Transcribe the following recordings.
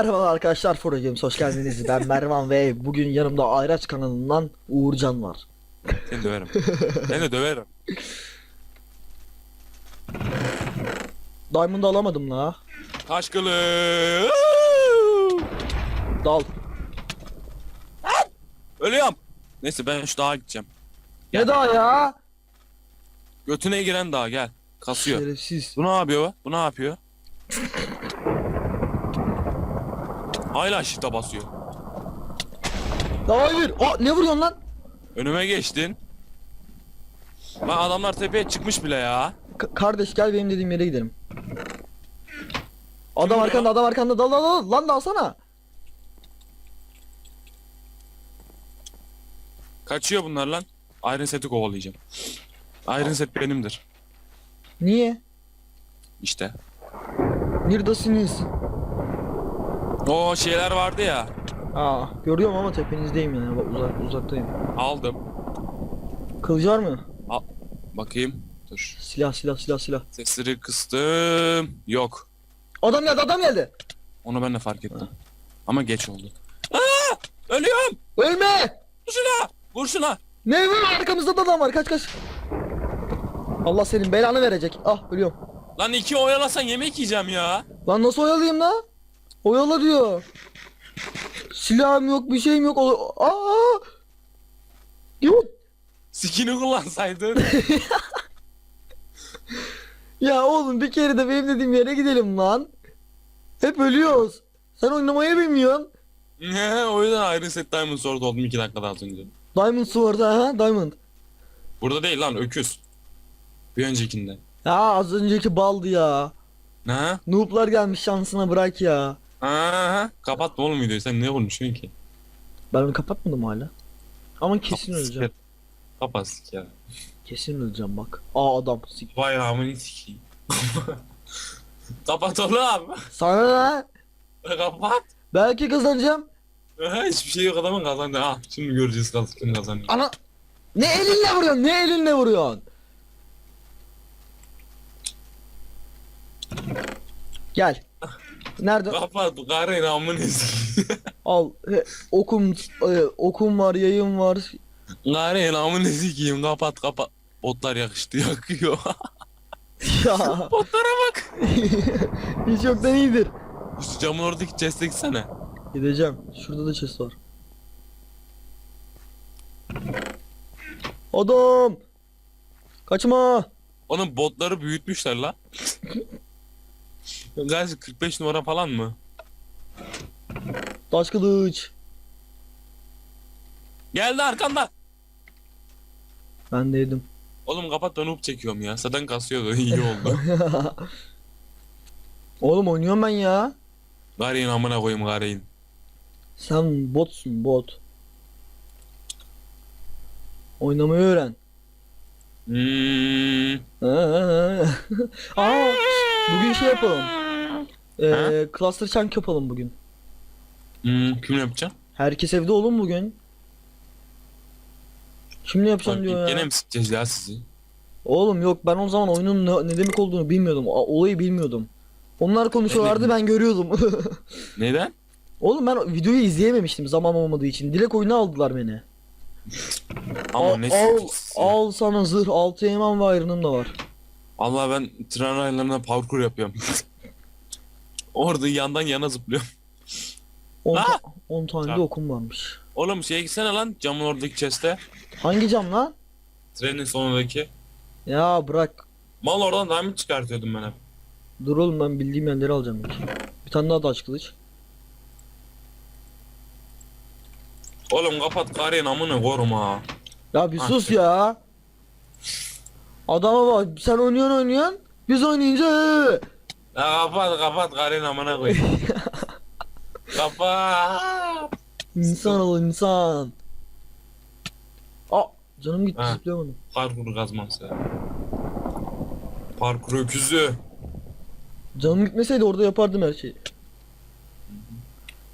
Merhaba arkadaşlar Foro Games hoş geldiniz. Ben Mervan ve bugün yanımda Ayraç kanalından Uğurcan var. Seni döverim. Seni döverim. Diamond'ı alamadım la. Taş kılıç. Dal. Ölüyorum. Neyse ben şu dağa gideceğim. Ne daha ya? Götüne giren dağ gel. Kasıyor. Şerefsiz. Bu ne yapıyor? Bu ne yapıyor? Hala shift'e basıyor. Hayır. Aa, ne vuruyorsun lan? Önüme geçtin. Lan adamlar tepeye çıkmış bile ya. K- kardeş gel benim dediğim yere gidelim. Adam vuruyor arkanda adam arkanda dal dal dal. Lan dalsana. Kaçıyor bunlar lan. Iron Set'i kovalayacağım. Iron Set benimdir. Niye? İşte. Neredesiniz? O şeyler vardı ya. Aa görüyorum ama tepenizdeyim yani Bak, uzak uzaktayım. Aldım. Kılıcı var mı? Bakayım. Dur. Silah silah silah silah. Sesleri kıstım. Yok. Adam geldi adam geldi. Onu ben de fark ettim. Ama geç oldu. Aa! Ölüyorum! Ölme. Vur şuna! Vur şuna! Ne var arkamızda da adam var kaç kaç. Allah senin belanı verecek. Ah ölüyorum. Lan iki oyalasan yemek yiyeceğim ya. Lan nasıl oyalayayım la? Oyala diyor. Silahım yok bir şeyim yok. O- Aa! Yok. Skin'i kullansaydın. Ya oğlum bir kere de benim dediğim yere gidelim lan. Hep ölüyoruz. Sen oynamayı bilmiyorsun. Ne? o yüzden Iron Set Diamond Sword oldum iki dakikada az önce. Diamond Sword ha Diamond. Burada değil lan öküz. Bir öncekinde. Ya az önceki baldı ya. Ne? Noob'lar gelmiş şansına bırak ya. Aha, kapatma oğlum videoyu sen ne konuşuyorsun ki? Ben onu kapatmadım hala. Ama kesin öleceğim. Kapat sik ya. Kesin öleceğim bak. Aa adam. Sik- Vay amını sikeyim. Kapat oğlum. Sana ne? Kapat. Belki kazanacağım. Aha, Hiçbir şey yok adamın kazandı. Ha, şimdi göreceğiz kaz- kim kazanıyor. Ana ne elinle vuruyorsun? Ne elinle vuruyorsun? Gel. Nerede? Kapat karın amını. Al. He, okum e, okum var, yayım var. Karın amını sikeyim kapat kapat. Botlar yakıştı yakıyor. ya Botlara bak. hiç yoktan iyidir. Şu camın oradaki chest'e gitsene. Gideceğim. Şurada da chest var. Adam. Kaçma. Onun botları büyütmüşler la. Galiba 45 numara falan mı? Taş kılıç. Geldi arkanda. Ben de yedim. Oğlum kapat da noob çekiyorum ya. Zaten kasıyordu iyi oldu. Oğlum oynuyorum ben ya. Gareyin amına koyayım gareyin. Sen botsun bot. Oynamayı öğren. Hmm. Aa, bugün şey yapalım. Ee, cluster chunk yapalım bugün. Hmm. Kim yapacağım? Herkes evde olun bugün. Kimle yapacağım Bak, diyor ya. Gene mi sikeceğiz ya sizi? Oğlum yok ben o zaman oyunun ne, ne demek olduğunu bilmiyordum. A- Olayı bilmiyordum. Onlar konuşuyorlardı ben görüyordum. Neden? Oğlum ben videoyu izleyememiştim zaman olmadığı için. Direkt oyuna aldılar beni. Ama al, ne al, sikeceğiz? al sana zırh 6 yemem ve iron'ım da var. Allah ben tren raylarına parkur yapıyorum. Orada yandan yana zıplıyorum. 10, Aa! 10 tane de Tamam. okum varmış. Oğlum şeye gitsene lan camın oradaki chest'e. Hangi cam lan? Trenin sonundaki. Ya bırak. Mal oradan diamond çıkartıyordum ben hep. Dur oğlum ben bildiğim yerleri alacağım ilk. Bir tane daha taş kılıç. Oğlum kapat gareyin amına korum ha. Ya bir Ha, sus ya. Adama bak sen oynuyorsun oynuyorsun. Biz oynayınca ee. Ya kapat kapat gareyin amına koyayım. kapat. İnsan ol insan. Aa canım gitti Ha. zıplayamadım. Parkur kazması ya. Parkur öküzü. Canım gitmeseydi orada yapardım her şeyi.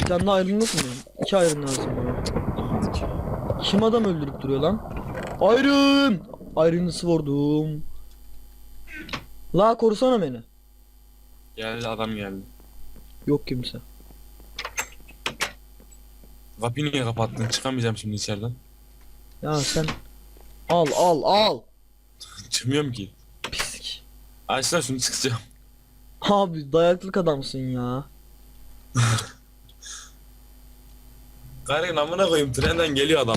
Bir tane daha yok mu? İki ayrım lazım bana. Kim adam öldürüp duruyor lan? Ayrın! Ayrını vurdum. La korusana beni. Geldi adam geldi. Yok kimse. Kapıyı niye kapattın? Çıkamayacağım şimdi içeriden. Ya sen al al al. Çıkmıyorum ki. Pislik. Aç lan şunu çıkacağım. Abi dayaklık adamsın ya. Gari amına koyayım trenden geliyor adam.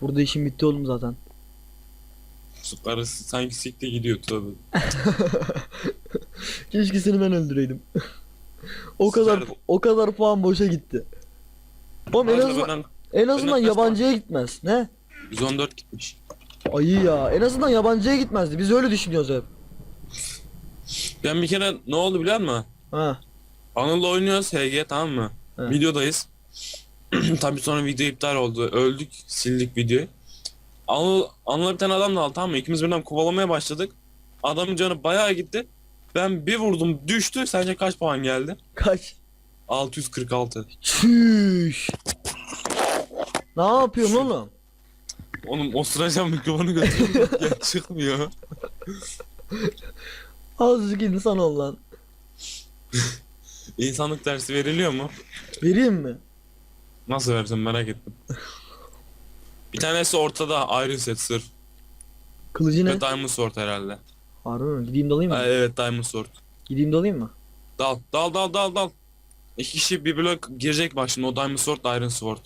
Burada işim bitti oğlum zaten. Karısı sanki sikti gidiyor tövbe. Keşke seni ben öldüreydim. o kadar o kadar puan boşa gitti. Oğlum en azından, en azından yabancıya gitmez. Ne? 114 gitmiş. Ayı ya. En azından yabancıya gitmezdi. Biz öyle düşünüyoruz hep. Ben bir kere ne oldu biliyor musun? Ha. Anıl'la oynuyoruz HG tamam mı? Evet. Videodayız. Tabii sonra video iptal oldu. Öldük, sildik videoyu. Anıl, bir tane adam da aldı tamam mı? İkimiz birden kovalamaya başladık. Adamın canı bayağı gitti. Ben bir vurdum düştü. Sence kaç puan geldi? Kaç? 646. Çüş. Ne yapıyorsun oğlum? Oğlum osturacağım mikrofonu ya çıkmıyor. Azıcık insan ol lan. İnsanlık dersi veriliyor mu? Vereyim mi? Nasıl versin merak ettim. Bir tanesi ortada Iron Set sırf. Kılıcı ne? Ve Diamond Sword herhalde. Harbi mi? Gideyim dalayım mı? Evet Diamond Sword. Gideyim dalayım mı? Dal dal dal dal dal. İki kişi bir blok girecek bak şimdi o Diamond Sword Iron Sword.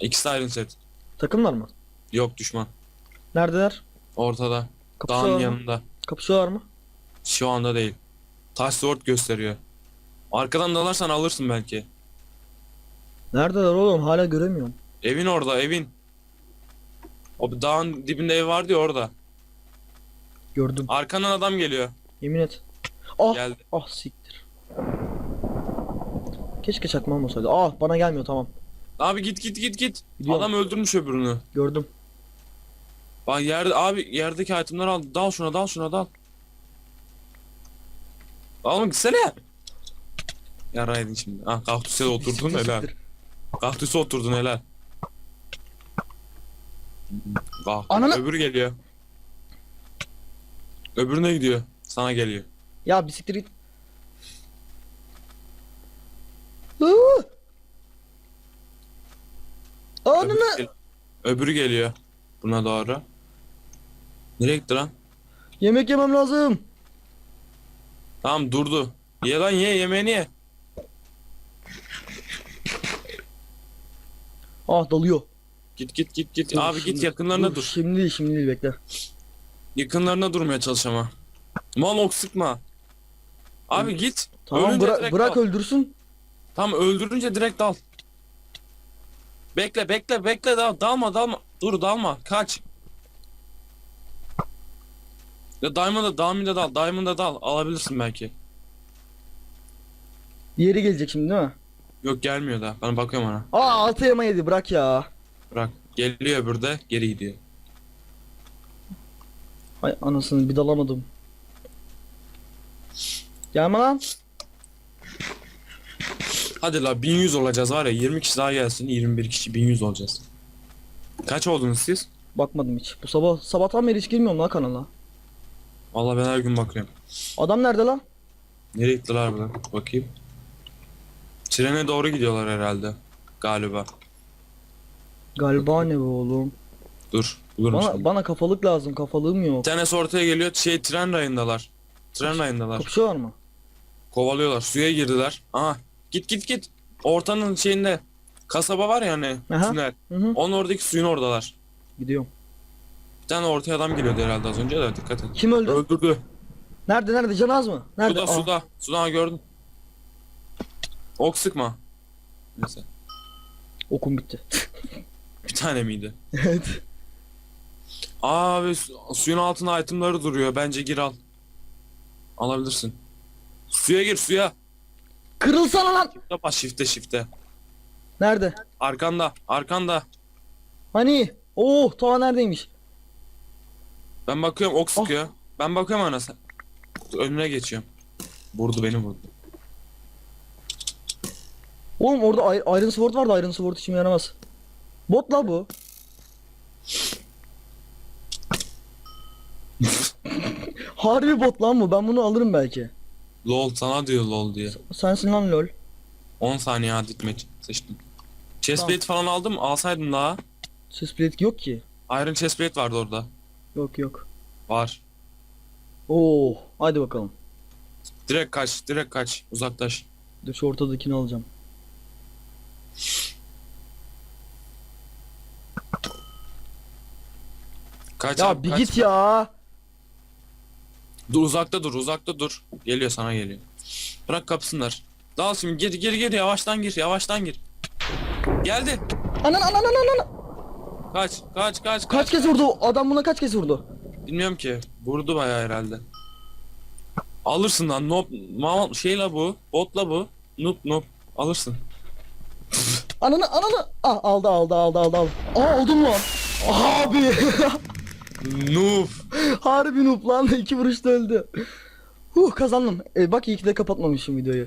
İkisi de Iron Set. Takımlar mı? Yok düşman. Neredeler? Ortada. Dağın Kapışıyorlar mı? yanında. Kapışıyorlar mı? Şu anda değil. Taş Sword gösteriyor. Arkadan dalarsan alırsın belki. Neredeler oğlum? Hala göremiyorum. Evin orada evin. O dağın dibinde ev vardı ya orada. Gördüm. Arkandan adam geliyor. Yemin et. Ah! Geldi. Ah siktir. Keşke çakmam olsaydı. Ah bana gelmiyor tamam. Abi git git git git. Gidiyorum. Adam öldürmüş öbürünü. Gördüm. Bak yerde abi yerdeki itemleri al. Dal şuna dal şuna dal. Oğlum gitsene. Yaraydın şimdi. Ah kaktüse oturdun helal. Kaktüse oturdun helal. Bak Ananı- öbürü geliyor. Öbürüne gidiyor. Sana geliyor. Ya bisiklet git. Ananı. Öbürü, gel- öbürü geliyor. Buna doğru. Nereye gitti lan? Yemek yemem lazım. Tamam durdu. Ye lan ye yemeğini ye. Ah dalıyor. Git git git git. Dur, Abi git şimdi- yakınlarına dur. Şimdi değil şimdi değil bekle. Yakınlarına durmaya çalış ama. Mal ok sıkma. Abi git. Tamam Ölünce bıra- direkt bırak dal. öldürsün. Tamam öldürünce direkt dal. Bekle bekle bekle dal. Dalma dalma. Dur dalma. Kaç. Ya Diamond'a Diamond'a dal. Diamond'a dal. Alabilirsin belki. Diğeri gelecek şimdi değil mi? Yok gelmiyor da. Ben bakıyorum ona. Aa altı yama yedi bırak ya. Bırak. Geliyor de geri gidiyor. Hay anasını bir dalamadım. Gelme lan. Hadi la 1100 olacağız var ya 20 kişi daha gelsin 21 kişi 1100 olacağız. Kaç oldunuz siz? Bakmadım hiç. Bu sabah sabahtan beri hiç girmiyorum lan kanala. Vallahi ben her gün bakıyorum. Adam nerede lan? Nereye gittiler buradan? Bakayım. Trene doğru gidiyorlar herhalde. Galiba. Galiba ne bu oğlum? Dur. Bulurum Bana, şimdi. bana kafalık lazım. Kafalığım yok. Bir tanesi ortaya geliyor. Şey tren rayındalar. Tren rayındalar. Kapışıyorlar mı? Kovalıyorlar. Suya girdiler. Aha. Git git git. Ortanın şeyinde. Kasaba var ya hani. Aha. Tünel. Hı hı. Onun oradaki suyun oradalar. Gidiyorum. Bir tane ortaya adam geliyordu herhalde az önce de dikkat et. Kim öldü? Öldürdü. Nerede nerede? Canaz mı? Nerede? Suda Aa, suda. Suda gördün. Ok sıkma. Neyse. Okum bitti. Bir tane miydi? evet. Abi su- suyun altında itemları duruyor. Bence gir al. Alabilirsin. Suya gir suya. Kırılsana lan. Bas shift'e shift'e. Nerede? Arkanda. Arkanda. Hani? Oh tava neredeymiş? Ben bakıyorum ok Oh. sıkıyor. Ben bakıyorum ana sen. Önüne geçiyorum. Vurdu beni vurdu. Oğlum orada Iron Iron Sword vardı. Iron Sword işime yaramaz. Bot la bu. Harbi bot lan bu. Ben bunu alırım belki. Lol sana diyor lol diye. Sensin lan lol. 10 saniye hadi gitmek seçtim. Chestplate falan aldım alsaydım daha. Chestplate yok ki. Iron chestplate vardı orada. Yok yok. Var. Oo, hadi bakalım. Direkt kaç, direkt kaç. Uzaklaş. Dur şu ortadakini alacağım. Kaç Ya abi, bir kaç. git ya. Dur uzakta dur, uzakta dur. Geliyor sana geliyor. Bırak kapsınlar. Dal şimdi gir gir gir yavaştan gir, yavaştan gir. Geldi. Anan anan anan anan. Kaç, kaç, kaç, Kaç kez vurdu? Adam buna kaç kez vurdu? Bilmiyorum ki. Vurdu bayağı herhalde. Alırsın lan. Noob, ma şey la bu. Bot la bu. Noob noob. Alırsın. Ananı ananı. Ah aldı aldı aldı aldı aldı. Aa aldım lan. Abi. Noob. Harbi noob lan. iki vuruşta öldü. Huh kazandım. E, bak iyi ki de kapatmamışım videoyu.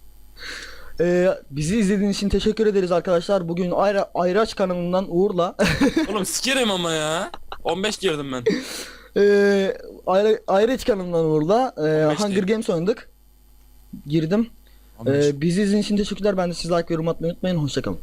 e, bizi izlediğiniz için teşekkür ederiz arkadaşlar. Bugün Ayra, Ayraç kanalından Uğur'la Oğlum sikerim ama ya. 15 girdim ben. e, Ayra, Ayraç kanalından Uğur'la e, 15 Hunger. Games oynadık. Girdim. 15. E, bizi izlediğiniz için teşekkürler. Ben de siz like ve yorum atmayı unutmayın. Hoşçakalın.